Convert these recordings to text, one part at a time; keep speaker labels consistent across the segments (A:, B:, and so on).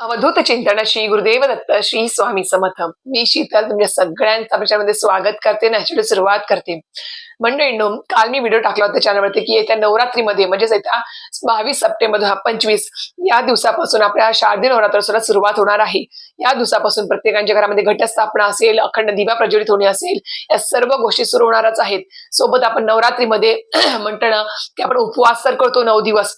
A: अवधूत चिंतन श्री गुरुदेव दत्त श्री स्वामी समर्थ. मी शीतल तुमच्या सगळ्यांचं त्याच्यामध्ये स्वागत करते नॅचरल सुरुवात करते. मंडळींनो काल मी व्हिडिओ टाकला होता चॅनलवरती की येत्या नवरात्रीमध्ये म्हणजेच येत्या बावीस सप्टेंबर हा पंचवीस या दिवसापासून आपल्या शारदीय नवरात्रोत्सवाला सुरुवात होणार आहे. या दिवसापासून प्रत्येकांच्या घरामध्ये घटस्थापना असेल अखंड दिवा प्रज्वलित होणे असेल या सर्व गोष्टी सुरू होणारच आहेत. सोबत आपण नवरात्रीमध्ये म्हणतो ना की आपण उपवास तर करतो नऊ दिवस.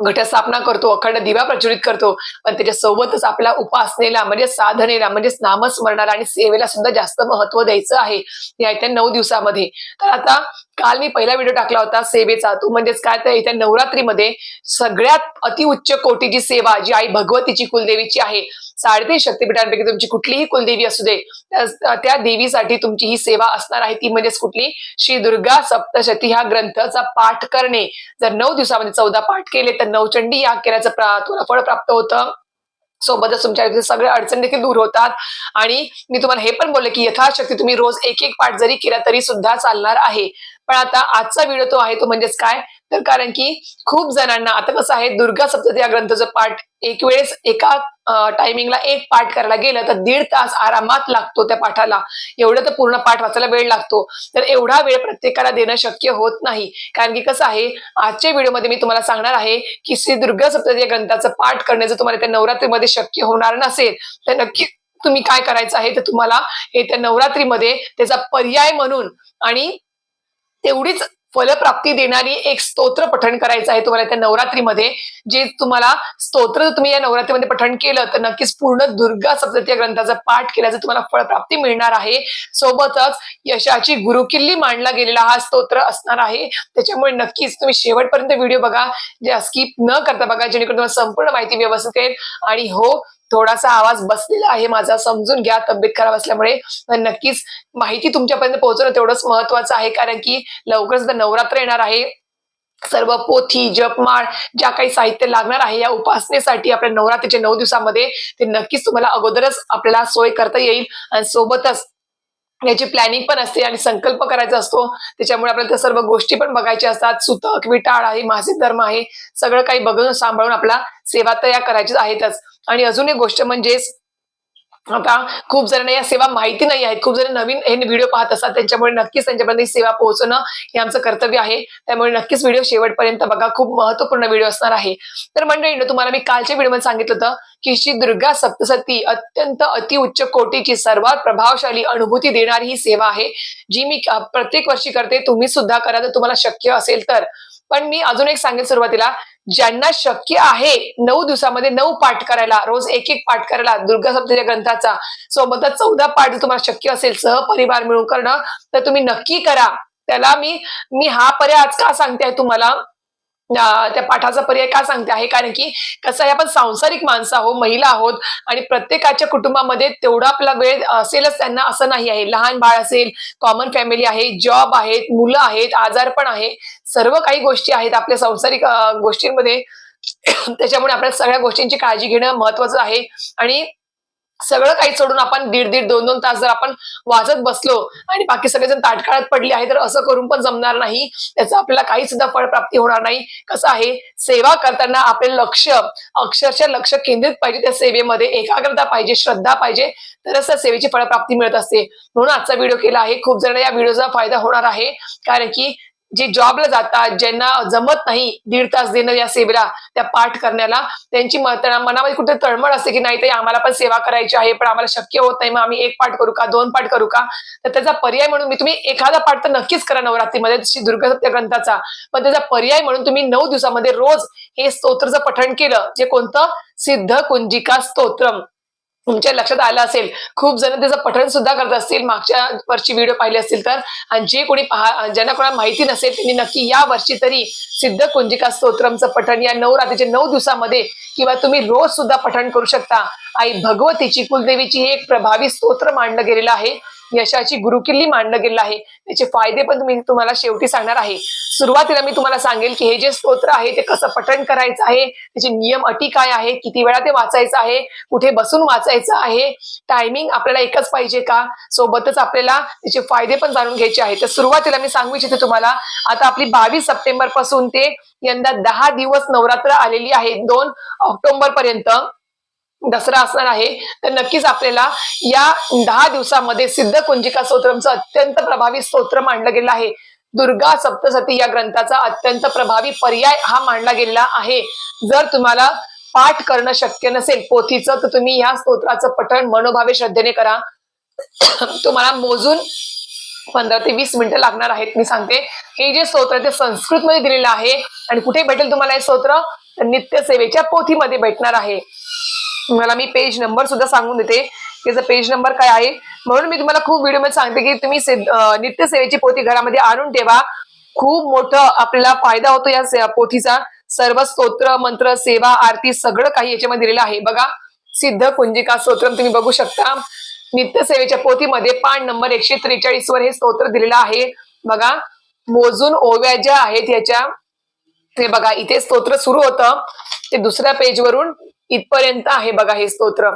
A: घटस्थापना करतो अखंड दिवा प्रज्वलित करतो पण त्याच्या सोबतच आपल्या उपासनेला म्हणजे साधनेला म्हणजे नामस्मरणाला आणि सेवेला सुद्धा जास्त महत्त्व द्यायचं आहे. या येत्या नऊ दिवसामध्ये. तर आता काल मी पहिला व्हिडिओ टाकला होता सेवेचा. तो म्हणजेच काय? तर येत्या नवरात्रीमध्ये सगळ्यात अतिउच्च कोटीची सेवा जी आई भगवतीची कुलदेवीची आहे. साडेतीन शक्तीपीठांपैकी तुमची कुठलीही कुलदेवी असू दे त्या देवीसाठी तुमची ही सेवा असणार आहे ती म्हणजेच कुठली? श्री दुर्गा सप्तशती ह्या ग्रंथाचा पाठ करणे. जर नऊ दिवसामध्ये चौदा पाठ केले तर नवचंडी या केल्याचं प्रा तुम्हाला फळ प्राप्त होतं. सोबतच तुमच्या सगळ्या अडचणी देखील दूर होतात. आणि मी तुम्हाला हे पण बोलले की यथाशक्ती तुम्ही रोज एक एक पाठ जरी केला तरी सुद्धा चालणार आहे. पण आता आजचा व्हिडिओ तो आहे तो म्हणजेच काय? तर कारण की खूप जणांना आता कसं आहे दुर्गा सप्तती या ग्रंथाचा पाठ एक वेळेस एका टायमिंगला एक पाठ करायला गेलं तर दीड तास आरामात लागतो त्या पाठाला. एवढं तर पूर्ण पाठ वाचायला वेळ लागतो. तर एवढा वेळ प्रत्येकाला देणं शक्य होत नाही. कारण की कसं आहे आजच्या व्हिडिओमध्ये मी तुम्हाला सांगणार आहे की श्री दुर्गा सप्तती या ग्रंथाचं पाठ करण्याचं तुम्हाला त्या नवरात्रीमध्ये शक्य होणार नसेल तर नक्की तुम्ही काय करायचं आहे तर तुम्हाला हे त्या नवरात्रीमध्ये त्याचा पर्याय म्हणून आणि तेवढीच फलप्राप्ती देणारी एक स्तोत्र पठण करायचं आहे तुम्हाला त्या नवरात्रीमध्ये. जे तुम्हाला स्तोत्र जर तुम्ही या नवरात्रीमध्ये पठण केलं तर नक्कीच पूर्ण दुर्गा सप्तती या ग्रंथाचा पाठ केल्याचं तुम्हाला फळप्राप्ती मिळणार आहे. सोबतच यशाची गुरुकिल्ली मांडला गेलेला हा स्तोत्र असणार आहे. त्याच्यामुळे नक्कीच तुम्ही शेवटपर्यंत व्हिडिओ बघा. जे स्किप न करता बघा जेणेकरून तुम्हाला संपूर्ण माहिती व्यवस्थित येईल. आणि हो थोडासा आवाज बसलेला आहे माझा समजून घ्या तब्येत खराब असल्यामुळे. नक्कीच माहिती तुमच्यापर्यंत पोहोचणं तेवढंच महत्वाचं आहे कारण की लवकरच नवरात्र येणार आहे. सर्व पोथी जपमाळ ज्या काही साहित्य लागणार आहे या उपासनेसाठी आपल्या नवरात्रीच्या नऊ दिवसामध्ये ते नक्कीच तुम्हाला अगोदरच आपल्याला सोय करता येईल. आणि सोबतच याची प्लॅनिंग पण असते आणि संकल्प करायचा असतो. त्याच्यामुळे आपल्याला त्या सर्व गोष्टी पण बघायच्या असतात. सुतक विटाळ आहे मासिक धर्म आहे. सगळं काही बघून सांभाळून आपला सेवा तयार करायची आहेतच. आणि अजून एक गोष्ट म्हणजेच आता खूप जणांना या सेवा माहिती नाही आहेत. खूप जण नवीन हे व्हिडिओ पाहत असतात. त्यांच्यामुळे नक्कीच त्यांच्यापर्यंत ही सेवा पोहोचणं हे आमचं कर्तव्य आहे. त्यामुळे नक्कीच व्हिडिओ शेवटपर्यंत बघा. खूप महत्त्वपूर्ण व्हिडिओ असणार आहे. तर मंडळीनं तुम्हाला मी कालच्या व्हिडिओमध्ये सांगितलं होतं की श्री दुर्गा सप्तसती अत्यंत अतिउच्च कोटीची सर्वात प्रभावशाली अनुभूती देणारी ही सेवा आहे जी मी प्रत्येक वर्षी करते. तुम्ही सुद्धा करा. जर तुम्हाला शक्य असेल तर. पण मी अजून एक सांगेल सुरुवातीला ज्यांना शक्य आहे नऊ दिवसामध्ये नऊ पाठ करायला रोज एक एक पाठ करायला दुर्गा सप्तच्या ग्रंथाचा सोबतच चौदा पाठ जर तुम्हाला शक्य असेल सहपरिवार मिळून करणं तर तुम्ही नक्की करा. त्याला मी मी हा पर्याय आज का सांगते तुम्हाला? त्या पाठाचा पर्याय का सांगते आहे? कारण की कसं आहे आपण सांसारिक माणसं आहोत महिला आहोत आणि प्रत्येकाच्या कुटुंबामध्ये तेवढा आपला वेळ असेलच त्यांना असं नाही आहे. लहान बाळ असेल कॉमन फॅमिली आहे जॉब आहेत मुलं आहेत आजार पण आहे. सर्व काही गोष्टी आहेत आपल्या सांसारिक गोष्टींमध्ये. त्याच्यामुळे आपल्या सगळ्या गोष्टींची काळजी घेणं महत्वाचं आहे. आणि सगळं काही सोडून आपण दीड दीड दोन दोन तास जर आपण वाचत बसलो आणि बाकी सगळेजण ताटकाळात पडले आहे तर असं करून पण जमणार नाही. त्याचं आपल्याला काही सुद्धा फळप्राप्ती होणार नाही. कसं आहे? सेवा करताना आपले लक्ष अक्षरशः लक्ष केंद्रित पाहिजे त्या सेवेमध्ये. एकाग्रता पाहिजे श्रद्धा पाहिजे तरच त्या सेवेची फळप्राप्ती मिळत असते. म्हणून आजचा व्हिडिओ केला आहे. खूप जण या व्हिडिओचा फायदा होणार आहे. कारण की जे जॉबला जातात ज्यांना जमत नाही दीड तास देणं या सेवेला त्या पाठ करण्याला त्यांची मनामध्ये कुठे तळमळ असते की नाही ते आम्हाला पण सेवा करायची आहे पण आम्हाला शक्य होत नाही मग आम्ही एक पाठ करू का दोन पाठ करू का? तर त्याचा पर्याय म्हणून मी तुम्ही एखादा पाठ तर नक्कीच करा नवरात्रीमध्ये श्री दुर्गासत्य ग्रंथाचा पण त्याचा पर्याय म्हणून तुम्ही नऊ दिवसामध्ये रोज हे स्तोत्रचं पठण केलं जे कोणतं? सिद्ध कुंजिका स्तोत्रम. तुमच्या लक्षात आलं असेल खूप जण त्याचं पठण सुद्धा करत असतील मागच्या वर्षी व्हिडिओ पाहिले असतील तर. आणि जे कोणी पहा ज्यांना कोणाला माहिती नसेल त्यांनी नक्की या वर्षी तरी सिद्ध कुंजिका स्तोत्रमचं पठण या नऊ रात्रीच्या नऊ दिवसामध्ये किंवा तुम्ही रोज सुद्धा पठण करू शकता. आई भगवतीची कुलदेवीची हे एक प्रभावी स्तोत्र मांडलं गेलेलं आहे. यशाची गुरुकिल्ली मांडलं गेलं आहे. त्याचे फायदे पण तुम्ही तुम्हाला शेवटी सांगणार आहे. सुरुवातीला मी तुम्हाला सांगेल की हे जे स्तोत्र आहे ते कसं पठण करायचं आहे? त्याचे नियम अटी काय आहे किती वेळा ते वाचायचं आहे? कुठे बसून वाचायचं आहे? टायमिंग आपल्याला एकच पाहिजे का? सोबतच आपल्याला त्याचे फायदे पण जाणून घ्यायचे आहेत. तर सुरुवातीला मी सांगू इच्छिते तुम्हाला आता आपली बावीस सप्टेंबरपासून ते यंदा दहा दिवस नवरात्र आलेली आहे. दोन ऑक्टोबर पर्यंत दसरा असणार आहे तर नक्कीच आपल्याला या दहा दिवसामध्ये सिद्ध कुंजिका स्तोत्रमचं अत्यंत प्रभावी स्तोत्र मांडलं गेलं आहे. दुर्गा सप्तसती या ग्रंथाचा अत्यंत प्रभावी पर्याय हा मांडला गेलेला आहे. जर तुम्हाला पाठ करणं शक्य नसेल पोथीचं तर तुम्ही या स्तोत्राचं पठण मनोभावे श्रद्धेने करा. तुम्हाला मोजून पंधरा ते वीस मिनिटं लागणार आहेत मी सांगते. हे जे स्तोत्र ते संस्कृतमध्ये दिलेलं आहे. आणि कुठे भेटेल तुम्हाला हे स्तोत्र? तर नित्यसेवेच्या पोथीमध्ये भेटणार आहे. मला मी पेज नंबर सुद्धा सांगून देते. त्याचा पेज नंबर काय आहे? म्हणून मी तुम्हाला खूप व्हिडिओमध्ये सांगते की तुम्ही से नित्यसेवेची पोथी घरामध्ये आणून ठेवा. खूप मोठं आपल्याला फायदा होतो या पोथीचा. सर्व स्तोत्र मंत्र सेवा आरती सगळं काही याच्यामध्ये दिलेलं आहे. बघा सिद्ध कुंजिका स्तोत्र तुम्ही बघू शकता. नित्यसेवेच्या पोथीमध्ये पान नंबर एकशे त्रेचाळीस वर हे स्तोत्र दिलेलं आहे. बघा मोजून ओव्या ज्या आहेत याच्या ते बघा इथे स्तोत्र सुरू होतं. ते दुसऱ्या पेजवरून इथपर्यंत आहे बघा हे स्तोत्र.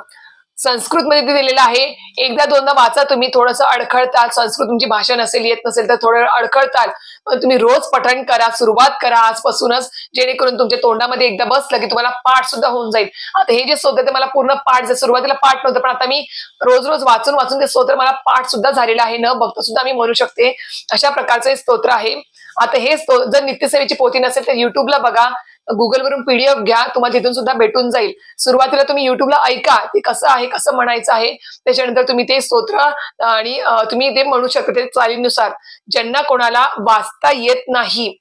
A: संस्कृत मध्ये ते दिलेलं आहे. एकदा दोनदा वाचा तुम्ही थोडस अडखळताल. संस्कृत तुमची भाषा नसेल येत नसेल तर थोडं अडखळताल. पण तुम्ही रोज पठण करा सुरुवात करा आजपासूनच जेणेकरून तुमच्या तोंडामध्ये एकदा बसलं की तुम्हाला पाठ सुद्धा होऊन जाईल. आता हे जे स्तोत्र ते मला पूर्ण पाठ जर सुरुवातीला पाठ नव्हतं पण आता मी रोज रोज वाचून वाचून ते स्तोत्र मला पाठ सुद्धा झालेलं आहे. न बघता सुद्धा मी म्हणू शकते. अशा प्रकारचं हे स्तोत्र आहे. आता हे स्तो- जर नित्यसेवेची पोथी नसेल तर युट्यूबला बघा. गुगलवरून पीडीएफ घ्या तुम्हाला तिथून सुद्धा भेटून जाईल. सुरुवातीला तुम्ही युट्यूबला ऐका ते कसं आहे कसं म्हणायचं आहे त्याच्यानंतर तुम्ही ते स्तोत्र आणि तुम्ही ते म्हणू शकता ते चालीनुसार. ज्यांना कोणाला वाचता येत नाही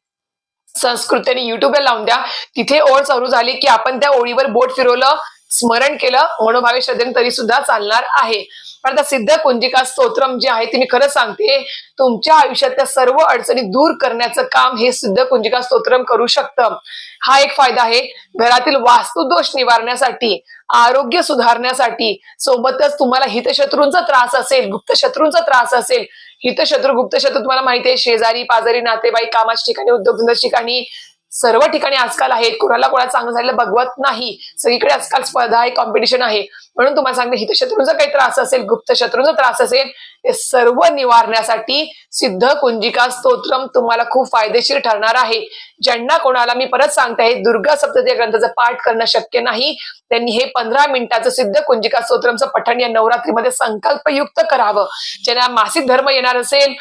A: संस्कृत आणि युट्यूबला लावून द्या. तिथे ओळ चालू झाली की आपण त्या ओळीवर बोट फिरवलं स्मरण केलं मनोभावे श्रद्धेने तरी सुद्धा चालणार आहे. पण आता सिद्ध कुंजिका स्तोत्रम जे आहे ते मी खरं सांगते तुमच्या आयुष्यातल्या सर्व अडचणी दूर करण्याचं काम हे सिद्ध कुंजिका स्तोत्रम करू शकतं. हा एक फायदा आहे घरातील वास्तुदोष निवारण्यासाठी आरोग्य सुधारण्यासाठी सोबतच तुम्हाला हितशत्रूंचा त्रास असेल गुप्त शत्रूंचा त्रास असेल हितशत्रू गुप्तशत्रू तुम्हाला माहिती आहे शेजारी पाजारी नातेवाईक कामाच्या ठिकाणी उद्योगधंद्याच्या ठिकाणी सर्व ठिकाणी आजकाल आहेत. कोणाला कोणाला चांगलं झालेलं बघवत नाही. सगळीकडे आजकाल स्पर्धा आहे कॉम्पिटिशन आहे. म्हणून तुम्हाला सांगते हितशत्रूंचा काही त्रास असेल गुप्त शत्रूंचा त्रास असेल ते सर्व निवारण्यासाठी सिद्ध कुंजिका स्तोत्रम तुम्हाला खूप फायदेशीर ठरणार आहे. ज्यांना कोणाला मी परत सांगते आहे दुर्गा सप्तती ग्रंथाचा ग्रंथाचं पाठ करणं शक्य नाही त्यांनी हे पंधरा मिनिटाचं सिद्ध कुंजिका स्तोत्रमचं पठण या नवरात्रीमध्ये संकल्पयुक्त करावं. ज्यांना मासिक धर्म येणार असेल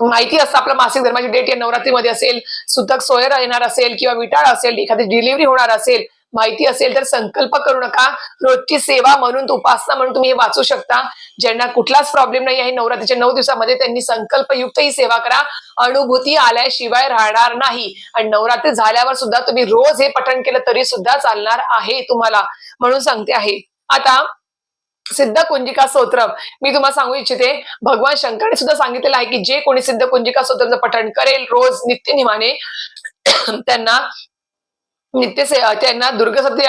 A: माहिती असतं आपलं मासिक धर्माची डेट या नवरात्रीमध्ये असेल सुतक सोयरा येणार असेल किंवा विटाळ असेल एखादी डिलिव्हरी होणार असेल माहिती असेल तर संकल्प करू नका. रोजची सेवा म्हणून उपासना म्हणून तुम्ही हे वाचू शकता. ज्यांना कुठलाच प्रॉब्लेम नाही आहे नवरात्रीच्या नऊ दिवसामध्ये त्यांनी संकल्पयुक्त ही सेवा करा. अनुभूती आल्याशिवाय राहणार नाही. आणि नवरात्री झाल्यावर सुद्धा तुम्ही रोज हे पठण केलं तरी सुद्धा चालणार आहे तुम्हाला. म्हणून सांगते आहे. आता सिद्ध कुंजिका स्तोत्र. मी तुम्हाला सांगू इच्छिते भगवान शंकराने सुद्धा सांगितलेलं आहे की जे कोणी सिद्ध कुंजिका स्तोत्राचं पठण करेल रोज नित्य निमाने त्यांना नित्य त्यांना दुर्गा सप्त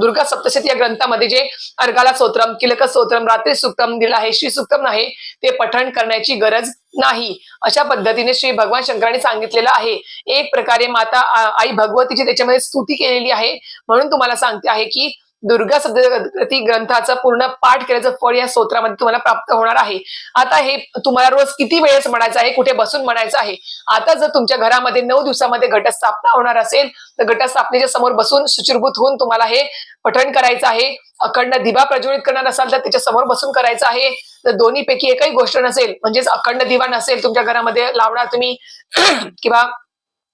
A: दुर्गा सप्तशती या ग्रंथामध्ये जे अर्गाला स्तोत्रम किलक स्तोत्रम रात्री सुक्तम दिलं आहे श्री सुक्तम आहे ते पठण करण्याची गरज नाही. अशा पद्धतीने श्री भगवान शंकराने सांगितलेलं आहे. एक प्रकारे माता आई भगवतीची त्याच्यामध्ये स्तुती केलेली आहे. म्हणून तुम्हाला सांगते आहे की दुर्गा सप्तशती ग्रंथाचा पूर्ण पाठ केल्याचं फळ या स्तोत्रामध्ये तुम्हाला प्राप्त होणार आहे. आता हे तुम्हाला रोज किती वेळेस म्हणायचं आहे? कुठे बसून म्हणायचं आहे? आता जर तुमच्या घरामध्ये नऊ दिवसामध्ये घटस्थापना होणार असेल तर घटस्थापनेच्या समोर बसून सुचिरभूत होऊन तुम्हाला हे पठण करायचं आहे. अखंड दिवा प्रज्वलित करणार असाल तर त्याच्यासमोर बसून करायचं आहे. तर दोन्ही पैकी एकही गोष्ट नसेल म्हणजेच अखंड दिवा नसेल तुमच्या घरामध्ये लावणार तुम्ही किंवा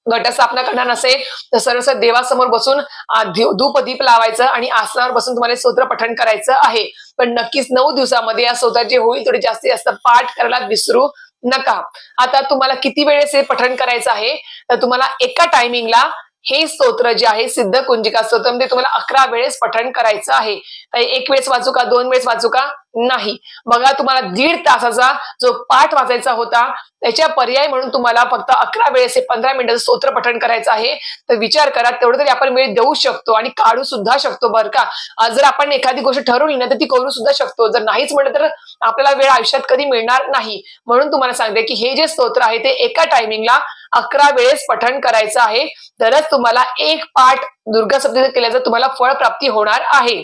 A: घटस्थापना करणार नसेल तर सरळ देवासमोर बसून धूपदीप धूप दीप लावायचं आणि आसनावर बसून तुम्हाला स्तोत्र पठण करायचं आहे. पण नक्कीच नऊ दिवसामध्ये या स्तोत्रात जे होईल थोडे जास्तीत जास्त पाठ करायला विसरू नका. आता तुम्हाला किती वेळेस हे पठण करायचं आहे? तर तुम्हाला एका टायमिंगला हे स्तोत्र जे आहे सिद्ध कुंजिका स्तोत्र म्हणजे तुम्हाला अकरा वेळेस पठण करायचं आहे. तर एक वेळेस वाचू का दोन वेळेस वाचू का? नाही. बघा तुम्हाला दीड तासाचा जो पाठ वाचायचा होता त्याच्या पर्याय म्हणून तुम्हाला फक्त अकरा वेळेस हे पंधरा मिनिटाचं स्तोत्र पठण करायचं आहे. तर विचार करा तेवढं तरी आपण वेळ देऊ शकतो आणि काढू सुद्धा शकतो बरं का? जर आपण एखादी गोष्ट ठरवली ना तर ती करू सुद्धा शकतो. जर नाहीच म्हटलं तर आपल्याला वेळ आयुष्यात कधी मिळणार नाही. म्हणून तुम्हाला सांगते की हे जे स्तोत्र आहे ते एका टायमिंगला अकरा वेळेस पठण करायचं आहे. तरच तुम्हाला एक पाठ दुर्गा सप्तशती केल्याचं तुम्हाला फळ प्राप्ती होणार आहे.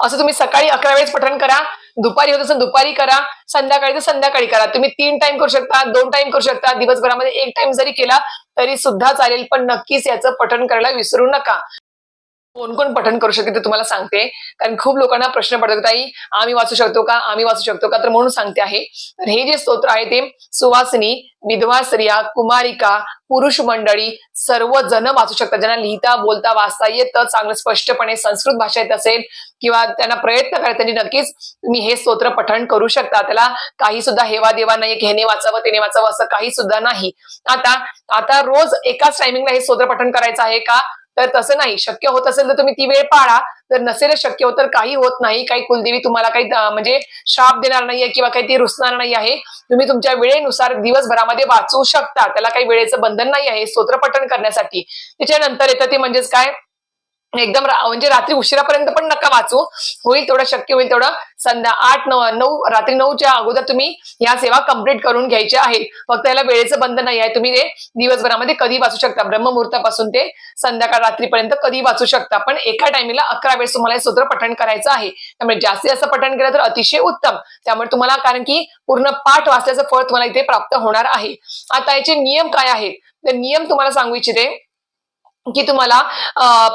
A: असं तुम्ही सकाळी अकरा वेळेस पठण करा दुपारी होत असेल दुपारी करा संध्याकाळी तर संध्याकाळी करा. तुम्ही तीन टाइम करू शकता दोन टाइम करू शकता दिवसभरामध्ये एक टाइम जरी केला तरी सुद्धा चालेल. पण नक्कीच याचं पठण करायला विसरू नका. कोण कोण पठण करू शकते ते तुम्हाला सांगते. कारण खूप लोकांना प्रश्न पडतो ताई आम्ही वाचू शकतो का? आम्ही वाचू शकतो का? तर म्हणून सांगते आहे. तर हे जे स्तोत्र आहे ते सुवासिनी विधवा स्त्रिया कुमारिका पुरुष मंडळी सर्व जण वाचू शकतात. ज्यांना लिहिता बोलता वाचता येतं चांगलं स्पष्टपणे संस्कृत भाषा येत असेल किंवा त्यांना प्रयत्न करायचा त्यांनी नक्कीच तुम्ही हे स्तोत्र पठण करू शकता. त्याला काही सुद्धा हेवा देवा नाही घेणे वाचावं त्याने वाचावं असं काही सुद्धा नाही. आता आता रोज एकाच टायमिंगला हे स्तोत्र पठण करायचं आहे का? तर तसं नाही. शक्य होत असेल तर तुम्ही ती वेळ पाळा. तर नसेल शक्य होत तर काही होत नाही. काही कुलदेवी तुम्हाला काही म्हणजे श्राप देणार नाहीये किंवा काही ती रुसणार नाही आहे. तुम्ही तुमच्या वेळेनुसार दिवसभरामध्ये वाचू शकता. त्याला काही वेळेचं बंधन नाही आहे. स्तोत्रपठण करण्यासाठी. त्याच्यानंतर येतं ते म्हणजेच काय? एकदम म्हणजे रात्री उशिरापर्यंत पण नका वाचू. होईल तेवढं शक्य होईल तेवढं. संध्या आठ नऊ नऊ रात्री नऊच्या अगोदर तुम्ही ह्या सेवा कंप्लीट करून घ्यायच्या आहेत. फक्त याला वेळेचं बंधन नाही आहे. तुम्ही ते दिवसभरामध्ये कधी वाचू शकता. ब्रह्ममुहूर्तापासून ते संध्याकाळ रात्रीपर्यंत कधी वाचू शकता. पण एका टायमिंगला अकरा वेळेस तुम्हाला हे सूत्र पठण करायचं आहे. त्यामुळे जास्तीत जास्त पठण केलं तर अतिशय उत्तम. त्यामुळे तुम्हाला कारण की पूर्ण पाठ वाचल्याचं फळ तुम्हाला इथे प्राप्त होणार आहे. आता याचे नियम काय आहेत? तर नियम तुम्हाला सांगू इच्छिते. की तुम्हाला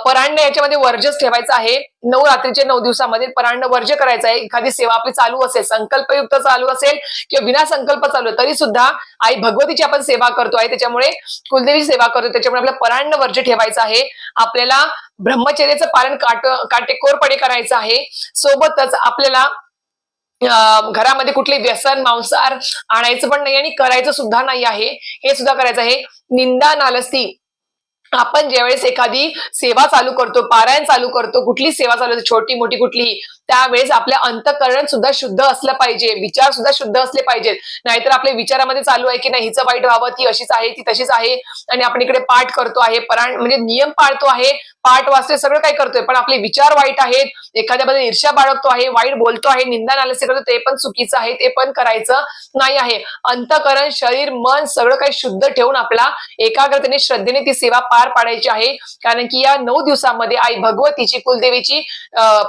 A: परांड याच्यामध्ये वर्जच ठेवायचं आहे. नऊ रात्रीचे नऊ दिवसामध्ये परांड वर्ज करायचं आहे. एखादी सेवा आपली चालू असेल संकल्पयुक्त चालू असेल किंवा विना संकल्प चालू आहे, तरी सुद्धा आई भगवतीची आपण सेवा करतो आहे. त्याच्यामुळे कुलदेवी सेवा करतो त्याच्यामुळे आपल्याला परांड वर्ज ठेवायचं आहे. आपल्याला ब्रह्मचर्याचं पालन काट काटेकोरपणे करायचं आहे. सोबतच आपल्याला घरामध्ये कुठले व्यसन मांसाहार आणायचं पण नाही आणि करायचं सुद्धा नाही आहे. हे सुद्धा करायचं आहे. निंदा नालस्ती. आपण ज्यावेळेस एखादी सेवा चालू करतो पारायण चालू करतो कुठली सेवा चालू छोटी मोठी कुठली त्यावेळेस आपल्या अंतकरण सुद्धा शुद्ध असलं पाहिजे विचार सुद्धा शुद्ध असले पाहिजेत. नाहीतर आपल्या विचारामध्ये चालू आहे की नाही हिचं वाईट व्हावं ती अशीच आहे ती तशीच आहे आणि आपण इकडे पाठ करतो आहे पराण म्हणजे नियम पाळतो आहे पाठ वाचतोय सगळं काही करतोय पण आपले विचार वाईट आहेत एखाद्यामध्ये ईर्ष्या बाळगतो आहे वाईट बोलतो आहे निंदा नालस्य करतो ते पण चुकीचं आहे ते पण करायचं नाही आहे. अंतकरण शरीर मन सगळं काही शुद्ध ठेवून आपला एकाग्रतेने श्रद्धेने ती सेवा पार पाडायची आहे. कारण की या नऊ दिवसामध्ये आई भगवतीची कुलदेवीची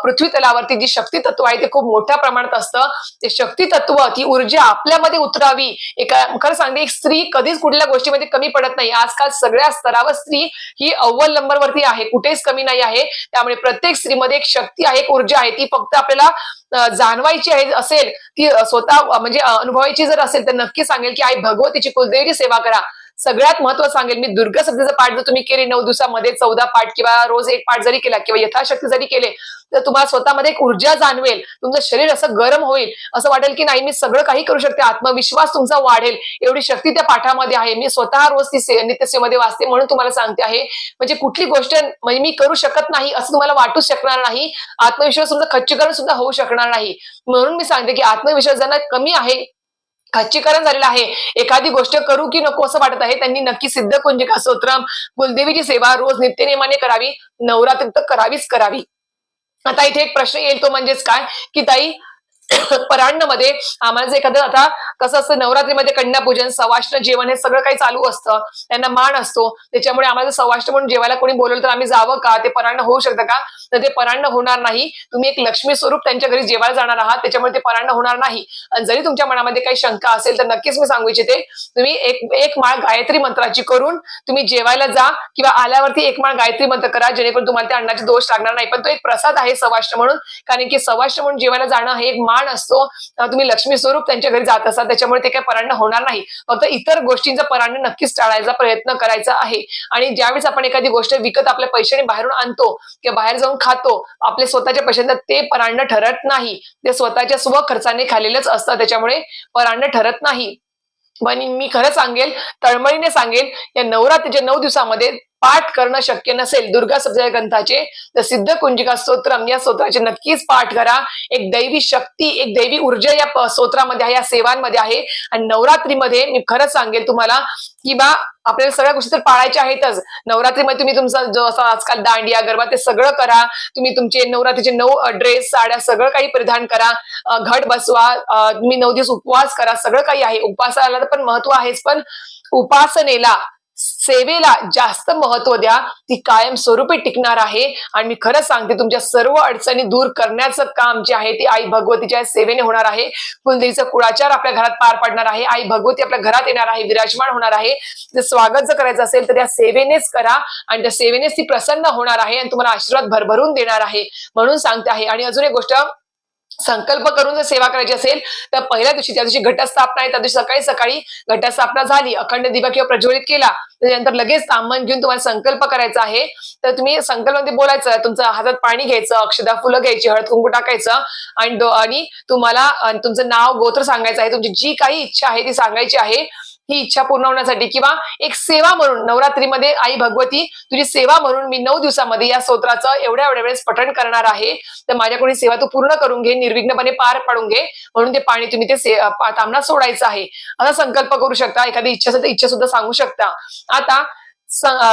A: पृथ्वी तलावरती जी शक्ती तत्व आहे ते खूप मोठ्या प्रमाणात असतं. ते शक्ती तत्व ती ऊर्जा आपल्यामध्ये उतरावी. एका खरं सांगते एक स्त्री कधीच कुठल्या गोष्टीमध्ये कमी पडत नाही. आजकाल सगळ्या स्तरावर स्त्री ही अव्वल नंबरवरती आहे. कुठेच कमी नाही आहे. त्यामुळे प्रत्येक स्त्रीमध्ये एक शक्ती आहे एक ऊर्जा आहे. ती फक्त आपल्याला जाणवायची आहे असेल ती स्वतः म्हणजे अनुभवायची जर असेल तर नक्की सांगेल की आई भगवतीची कुलदेवीची सेवा करा. सगळ्यात महत्त्व सांगेल मी दुर्गा सप्तीचं पाठ जर तुम्ही केले नऊ दिवसामध्ये चौदा पाठ किंवा रोज एक पाठ जरी केला किंवा यथाशक्ती जरी केले तर तुम्हाला स्वतःमध्ये एक ऊर्जा जाणवेल तुमचं शरीर असं गरम होईल असं वाटेल की नाही मी सगळं काही करू शकते आत्मविश्वास तुमचा वाढेल एवढी शक्ती त्या पाठामध्ये आहे. मी स्वतः रोज ती नित्यसेमध्ये नित्यसेवेमध्ये वाचते म्हणून तुम्हाला सांगते आहे. म्हणजे कुठली गोष्ट म्हणजे मी करू शकत नाही असं तुम्हाला वाटूच शकणार नाही आत्मविश्वास तुमचं खच्चीकरण सुद्धा होऊ शकणार नाही. म्हणून मी सांगते की आत्मविश्वास ज्यांना कमी आहे खच्चीकरण झालेलं आहे. एखादी गोष्ट करू की नको असं वाटत आहे त्यांनी नक्की सिद्ध कुंजिका स्तोत्रम कुलदेवीची सेवा रोज नित्यनेमाने करावी नवरात्री तर करावीच करावी. आता इथे एक प्रश्न येईल तो म्हणजेच काय? की ताई परांडमध्ये आम्हाला जर एखादं आता कसं असतं नवरात्रीमध्ये कन्यापूजन सवाष्ण जेवण हे सगळं काही चालू असतं. त्यांना मान असतो. त्याच्यामुळे आम्हाला जर सवाष्ण म्हणून जेवायला कोणी बोलवलं तर आम्ही जावं का? ते परांड होऊ शकतं का? तर ते परांड होणार नाही. तुम्ही एक लक्ष्मी स्वरूप त्यांच्या घरी जेवायला जाणार आहात. त्याच्यामुळे ते परांड होणार नाही. आणि जरी तुमच्या मनामध्ये काही शंका असेल तर नक्कीच मी सांगू इच्छिते तुम्ही एक एक माळ गायत्री मंत्राची करून तुम्ही जेवायला जा किंवा आल्यावरती एक माळ गायत्री मंत्र करा जेणेकरून तुम्हाला त्या अन्नाचे दोष लागणार नाही. पण तो एक प्रसाद आहे सवाष्ट म्हणून. कारण की सवाष्ट म्हणून जेवायला जाणं हे एक मान असतो. तुम्ही लक्ष्मी स्वरूप त्यांच्या घरी जात असाल असतात त्याच्यामुळे ते काही परांड होणार नाही. फक्त इतर गोष्टींचा परांड नक्कीच टाळायचा प्रयत्न करायचा आहे. आणि ज्यावेळेस आपण एखादी गोष्ट विकत आपल्या पैशाने बाहेरून आणतो किंवा बाहेर जाऊन खातो आपले स्वतःच्या पैशांना ते परांड ठरत नाही. ते स्वतःच्या स्वखर्चाने खर्चाने खाल्लेलंच असतं त्याच्यामुळे परांड ठरत नाही. पण मी खरं सांगेल तळमळीने सांगेल या नवरात्रीच्या नऊ दिवसामध्ये पाठ करणं शक्य नसेल दुर्गा सप्तशती ग्रंथाचे तर सिद्ध कुंजिका स्तोत्रम या स्तोत्राचे नक्कीच पाठ करा. एक दैवी शक्ती एक दैवी ऊर्जा या स्तोत्रामध्ये आहे या सेवांमध्ये आहे. आणि नवरात्रीमध्ये मी खरंच सांगेल तुम्हाला की बा आपल्याला सगळ्या गोष्टी तर पाळायच्या आहेतच. नवरात्रीमध्ये तुम्ही तुमचा जो असा आजकाल दांडिया गरबा ते सगळं करा. तुम्ही तुमचे नवरात्रीचे नऊ ड्रेस साड्या सगळं काही परिधान करा. घट बसवा तुम्ही नऊ दिवस उपवास करा. सगळं काही आहे. उपवासाला पण महत्त्व आहेच पण उपासनेला सेवेला जास्त महत्त्व द्या ती कायम स्वरूपी टिकणार आहे. आणि मी खरंच सांगते तुमच्या सर्व अडचणी दूर करण्याचं काम जे आहे ते आई भगवतीच्या सेवेने होणार आहे. कुलदेवीचं कुळाचार आपल्या घरात पार पडणार आहे. आई भगवती आपल्या घरात येणार आहे विराजमान होणार आहे. जर स्वागत जर करायचं असेल तर त्या सेवेनेच करा. आणि त्या सेवेनेच ती प्रसन्न होणार आहे आणि तुम्हाला आशीर्वाद भरभरून देणार आहे. म्हणून सांगते आहे. आणि अजून एक गोष्ट संकल्प करून जर सेवा करायची असेल तर पहिल्या दिवशी त्या दिवशी घटस्थापना आहे त्या दिवशी सकाळी सकाळी घटस्थापना झाली अखंड दिवा किंवा प्रज्वलित केला त्याच्यानंतर लगेच तांबण घेऊन तुम्हाला संकल्प करायचा आहे. तर तुम्ही संकल्पामध्ये बोलायचं तुमचं हातात पाणी घ्यायचं अक्षदा फुलं घ्यायची हळद कुंकू टाकायचं आणि आणि तुम्हाला तुमचं नाव गोत्र सांगायचं आहे. तुमची जी काही इच्छा आहे ती सांगायची आहे. ही इच्छा पूर्ण होण्यासाठी किंवा एक सेवा म्हणून नवरात्रीमध्ये आई भगवती तुझी सेवा म्हणून मी नऊ दिवसामध्ये या स्तोत्राचं एवढ्या एवढ्या वेळेस पठण करणार आहे. तर माझ्याकडून सेवा तू पूर्ण करून घे निर्विघ्नपणे पार पाडून घे. म्हणून ते पाणी तुम्ही ते तांबणा सोडायचं आहे. असा संकल्प करू शकता. एखादी इच्छा असेल तर इच्छा सुद्धा सांगू शकता. आता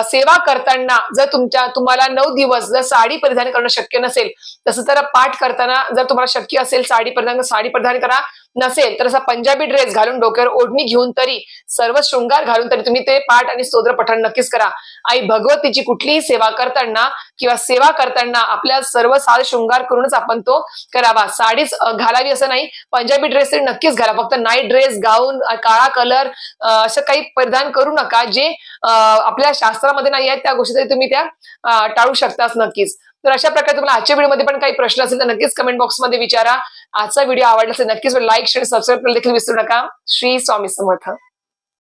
A: सेवा करताना जर तुमच्या तुम्हाला नऊ दिवस जर साडी परिधान करणं शक्य नसेल तसं तर पाठ करताना जर तुम्हाला शक्य असेल साडी परिधान साडी परिधान करा. नसेल तर असा पंजाबी ड्रेस घालून डोक्यावर ओढणी घेऊन तरी सर्व शृंगार घालून तरी तुम्ही ते पाठ आणि स्तोत्र पठण नक्कीच करा. आई भगवतीची कुठलीही सेवा करताना किंवा सेवा करताना आपल्या सर्व साल शृंगार करूनच आपण तो करावा. साडीच घालावी असं नाही पंजाबी ड्रेस तरी नक्कीच घाला. फक्त नाईट ड्रेस गाऊन काळा कलर असं काही परिधान करू नका जे आपल्या शास्त्रामध्ये नाही आहेत त्या गोष्टी तरी तुम्ही त्या टाळू शकताच नक्कीच. तर अशा प्रकारे तुम्हाला आजच्या व्हिडिओमध्ये पण काही प्रश्न असेल तर नक्कीच कमेंट बॉक्समध्ये विचारा. आजचा व्हिडिओ आवडला असेल नक्कीच लाईक शेअर सबस्क्राईब करायला देखील विसरू नका. श्री स्वामी समर्थ.